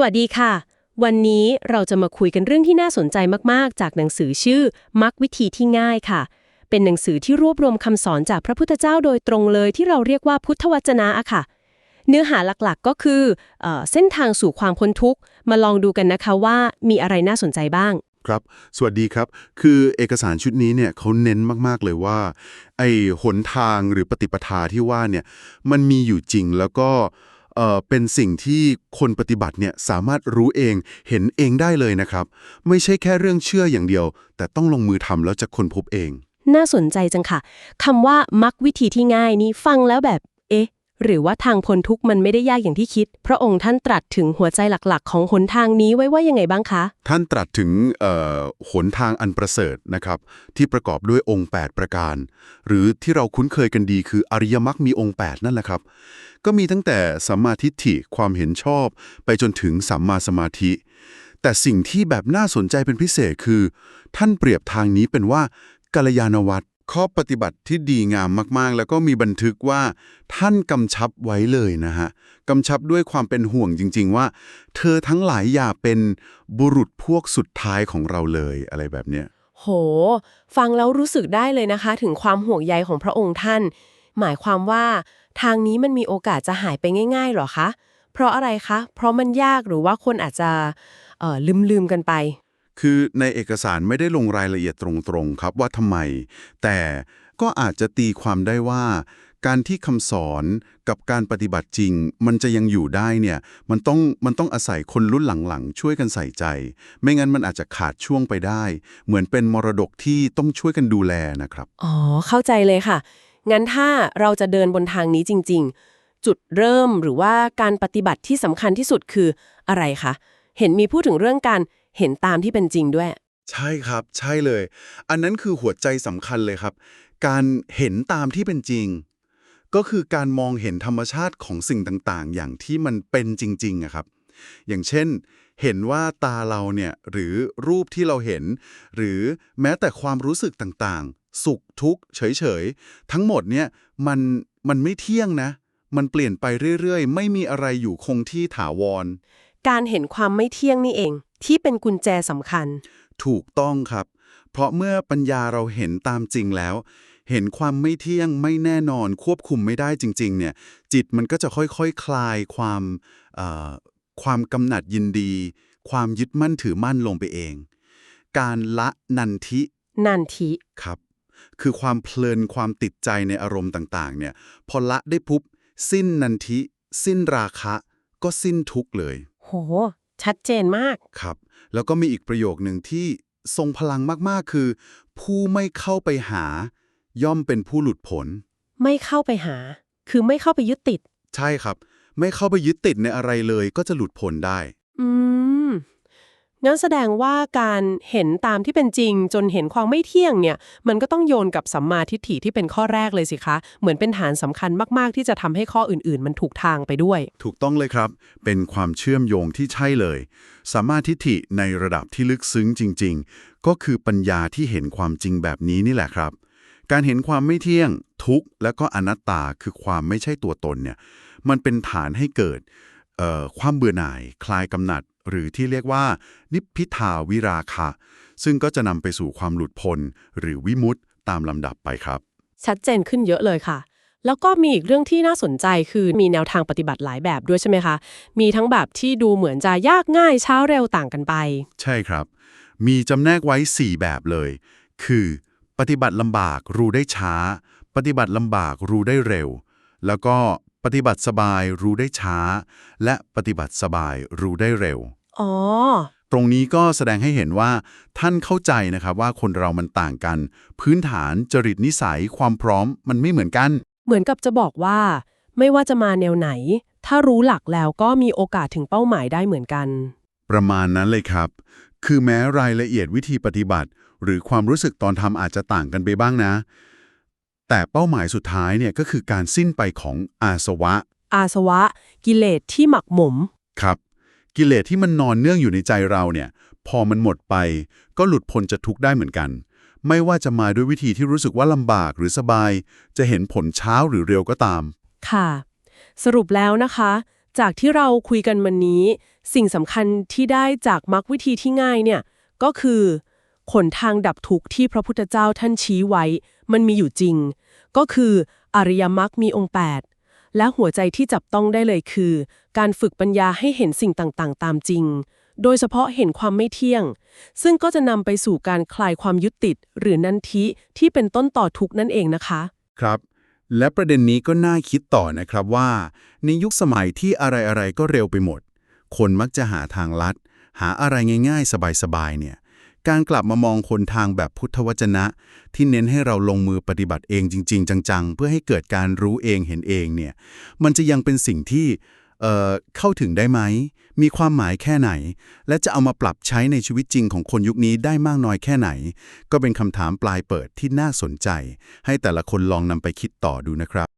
สวัสดีค่ะ วันนี้เราจะมาคุยกันเรื่องที่น่าสนใจมากๆ จากหนังสือชื่อมักวิธีที่ง่ายค่ะ เป็นหนังสือที่รวบรวมคำสอนจากพระพุทธเจ้าโดยตรงเลยที่เราเรียกว่าพุทธวจนะอะค่ะ เนื้อหาหลักๆก็คือเออเส้นทางสู่ความพ้นทุกข์ มาลองดูกันนะคะว่ามีอะไรน่าสนใจบ้างครับ สวัสดีครับ คือเอกสารชุดนี้เนี่ยเขาเน้นมากๆเลยว่า ไอ้หนทางหรือปฏิปทาที่ว่าเนี่ยมันมีอยู่จริงแล้วก็ เอ่อเป็นสิ่งที่คนปฏิบัติเนี่ยสามารถรู้เองเห็นเองได้เลยนะครับ ไม่ใช่แค่เรื่องเชื่ออย่างเดียว แต่ต้องลงมือทำแล้วจะค้นพบเอง น่าสนใจจังค่ะคำว่ามักวิธีที่ง่ายนี้ฟังแล้วแบบ หรือว่าทางพ้นทุกข์มันไม่ได้ยากอย่างที่คิด พระองค์ท่านตรัสถึงหัวใจหลักๆ ของหนทางนี้ไว้ว่ายังไงบ้างคะ ท่านตรัสถึงเอ่อหนทางอันประเสริฐนะครับ ที่ประกอบด้วยองค์ 8 ประการ หรือที่เราคุ้นเคยกันดีคืออริยมรรคมีองค์ 8 นั่นแหละครับ ก็มีตั้งแต่สัมมาทิฏฐิความเห็นชอบ ไปจนถึงสัมมาสมาธิ แต่สิ่งที่แบบน่าสนใจเป็นพิเศษคือ ท่านเปรียบทางนี้เป็นว่ากัลยาณวัตร ข้อปฏิบัติที่ดีงามมากๆ แล้วก็มีบันทึกว่าท่านกำชับไว้เลยนะฮะกำชับด้วยความเป็นห่วงจริง ๆ ว่า เธอทั้งหลายอย่าเป็นบุรุษพวกสุดท้ายของเราเลยอะไรแบบเนี้ยโห ฟังแล้วรู้สึกได้เลยนะคะ ถึงความห่วงใยของพระองค์ท่าน หมายความว่า ทางนี้มันมีโอกาสจะหายไปง่ายๆหรอคะ เพราะอะไรคะ เพราะมันยากหรือว่าคนอาจจะลืมๆกันไป คือในเอกสารไม่ได้ลงรายละเอียดตรงๆครับว่าทำไม แต่ก็อาจจะตีความได้ว่า การที่คำสอนกับการปฏิบัติจริง มันจะยังอยู่ได้เนี่ยมันต้องมันต้องอาศัยคนรุ่นหลังๆ ช่วยกันใส่ใจ ไม่งั้นมันอาจจะขาดช่วงไปได้ เหมือนเป็นมรดกที่ต้องช่วยกันดูแลนะครับ อ๋อ เข้าใจเลยค่ะ งั้นถ้าเราจะเดินบนทางนี้จริง ๆ จุดเริ่มหรือว่าการปฏิบัติที่สำคัญที่สุดคืออะไรคะเห็นมีพูดถึงเรื่องการ เห็นตามที่เป็นจริงด้วย ใช่ครับ ใช่เลย อันนั้นคือหัวใจสำคัญเลยครับ การเห็นตามที่เป็นจริง ก็คือการมองเห็นธรรมชาติของสิ่งต่างๆ อย่างที่มันเป็นจริงๆอะครับ อย่างเช่น เห็นว่าตาเราเนี่ยหรือรูปที่เราเห็น หรือแม้แต่ความรู้สึกต่างๆ สุขทุกข์เฉยๆ ทั้งหมดเนี่ยมันมันไม่เที่ยงนะ มันเปลี่ยนไปเรื่อยๆ ไม่มีอะไรอยู่คงที่ถาวร การเห็นความไม่เที่ยงนี่เอง ที่เป็นกุญแจสำคัญ ถูกต้องครับ เพราะเมื่อปัญญาเราเห็นตามจริงแล้ว เห็นความไม่เที่ยงไม่แน่นอนควบคุมไม่ได้จริง ๆ เนี่ย จิตมันก็จะค่อยๆคคลายความเอ่อความกำหนัดยินดี ความยึดมั่นถือมั่นลงไปเอง การละนันทิ นันทิครับ คือความเพลินความติดใจในอารมณ์ต่างๆ เนี่ย พอละได้ปุ๊บสิ้นนันทิ สิ้นราคะ ก็สิ้นทุกข์เลย โห ชัดเจนมาก ครับ แล้วก็มีอีกประโยคหนึ่งที่ทรงพลังมากๆ คือ ผู้ไม่เข้าไปหา ย่อมเป็นผู้หลุดพ้นไม่เข้าไปหา คือไม่เข้าไปยึดติด ใช่ครับ ไม่เข้าไปยึดติดในอะไรเลยก็จะหลุดพ้นได้ อืม งั้นแสดงว่าการเห็นตามที่เป็นจริง จนเห็นความไม่เที่ยงเนี่ย มันก็ต้องโยนกับสัมมาทิฏฐิที่เป็นข้อแรกเลยสิคะ เหมือนเป็นฐานสำคัญมากๆ ที่จะทำให้ข้ออื่นๆ มันถูกทางไปด้วย ถูกต้องเลยครับ เป็นความเชื่อมโยงที่ใช่เลยสามมาทิฏฐิในระดับที่ลึกซึ้งจริง ๆ ก็คือปัญญาที่เห็นความจริงแบบนี้นี่แหละครับ การเห็นความไม่เที่ยง ทุกข์และก็อนัตตาคือความไม่ใช่ตัวตนเนี่ย มันเป็นฐานให้เกิดเอ่อความเบื่อหน่าย คลายกำหนัด หรือที่เรียกว่า นิพพิทาวิราคะ ซึ่งก็จะนำไปสู่ความหลุดพ้นหรือวิมุตติตามลำดับไปครับ ชัดเจนขึ้นเยอะเลยค่ะ แล้วก็มีอีกเรื่องที่น่าสนใจคือมีแนวทางปฏิบัติหลายแบบด้วยใช่ไหมคะ มีทั้งแบบที่ดูเหมือนจะยากง่ายเช้าเร็วต่างกันไป ใช่ครับ มีจำแนกไว้ 4 แบบเลย คือ ปฏิบัติลำบากรู้ได้ช้า ปฏิบัติลำบากรู้ได้เร็ว แล้วก็ปฏิบัติสบายรู้ได้ช้า และปฏิบัติสบายรู้ได้เร็ว อ๋อ ตรงนี้ก็แสดงให้เห็นว่าท่านเข้าใจนะครับว่าคนเรามันต่างกัน พื้นฐานจริตนิสัยความพร้อมมันไม่เหมือนกัน เหมือนกับจะบอกว่า ไม่ว่าจะมาแนวไหน ถ้ารู้หลักแล้วก็มีโอกาสถึงเป้าหมายได้เหมือนกัน ประมาณนั้นเลยครับ คือแม้รายละเอียดวิธีปฏิบัติ หรือความรู้สึกตอนทำอาจจะต่างกันไปบ้างนะ แต่เป้าหมายสุดท้ายเนี่ยก็คือการสิ้นไปของอาสวะ อาสวะ กิเลสที่หมักหมม ครับ กิเลสที่มันนอนเนื่องอยู่ในใจเราเนี่ย พอมันหมดไป ก็หลุดพ้นจากทุกข์ได้เหมือนกัน ไม่ว่าจะมาด้วยวิธีที่รู้สึกว่าลำบากหรือสบาย จะเห็นผลเช้าหรือเร็วก็ตาม ค่ะ สรุปแล้วนะคะ จากที่เราคุยกันวันนี้ สิ่งสำคัญที่ได้จากมรรควิธีที่ง่ายเนี่ย ก็คือขนทางดับทุกข์ที่พระพุทธเจ้าท่านชี้ไว้ มันมีอยู่จริง ก็คืออริยมรรคมีองค์ 8 และหัวใจที่จับต้องได้เลยคือ การฝึกปัญญาให้เห็นสิ่งต่างๆ ตามจริง โดยเฉพาะเห็นความไม่เที่ยง ซึ่งก็จะนำไปสู่การคลายความยึดติด หรือนันทิที่เป็นต้นต่อทุกนั่นเองนะคะ ครับ และประเด็นนี้ก็น่าคิดต่อนะครับว่า ในยุคสมัยที่อะไรๆก็เร็วไปหมด คนมักจะหาทางลัด หาอะไรง่าย ๆ สบายๆเนี่ย การกลับมามองคนทางแบบพุทธวจนะ ที่เน้นให้เราลงมือปฏิบัติเองจริง ๆ จัง ๆ เพื่อให้เกิดการรู้เองเห็นเองเนี่ยมันจะยังเป็นสิ่งที่เเข้าถึงได้ไหม มีความหมายแค่ไหน และจะเอามาปรับใช้ในชีวิตจริงของคนยุคนี้ได้มากน้อยแค่ไหน ก็เป็นคำถามปลายเปิดที่น่าสนใจ ให้แต่ละคนลองนำไปคิดต่อดูนะครับ